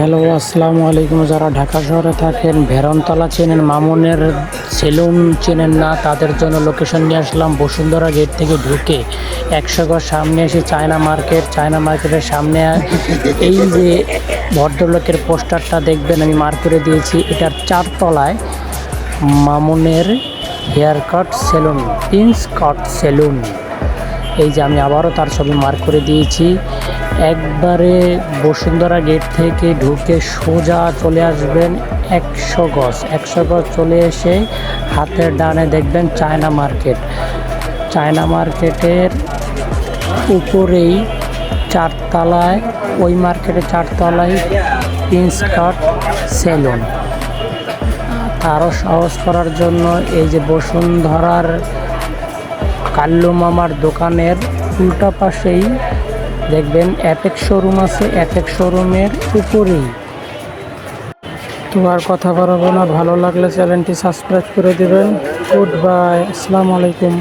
Hello, আসসালামু আলাইকুম। যারা ঢাকা শহরে থাকেন, ভেরনতলা চেনেন, মামুনের সেলুন চেনেন না, তাদের জন্য লোকেশন নিয়ে আসলাম বসুন্ধরা গেট থেকে ঢুকে। একশো ঘর সামনে এসে চায়না মার্কেট, চায়না মার্কেটের সামনে এই যে ভদ্রলোকের পোস্টারটা দেখবেন, আমি মার্ক করে দিয়েছি। এটার চারতলায় মামুনের hair cut salon prince cut salon এই যে আমি আবারও তার ছবি মার্ক করে দিয়েছি। একবারে বসুন্ধরা গেট থেকে ঢুকে সোজা চলে আসবেন একশো গজ। একশো গজ চলে এসে হাতের ডানে দেখবেন চায়না মার্কেট চায়না মার্কেটের উপরেই চারতলায়, ওই মার্কেটে চারতলায় প্রিন্স কাট সেলুন আরও সহজ করার জন্য এই যে বসুন্ধরার কাল্লু মামার দোকানের উল্টা পাশেই দেখবেন অ্যাপেক শোরুম আছে। অ্যাপেক শোরুমের উপরেই। তো আর কথা বাড়াবো না। ভালো লাগলে চ্যানেলটি সাবস্ক্রাইব করে দেবেন। গুড বাই আসসালামু আলাইকুম।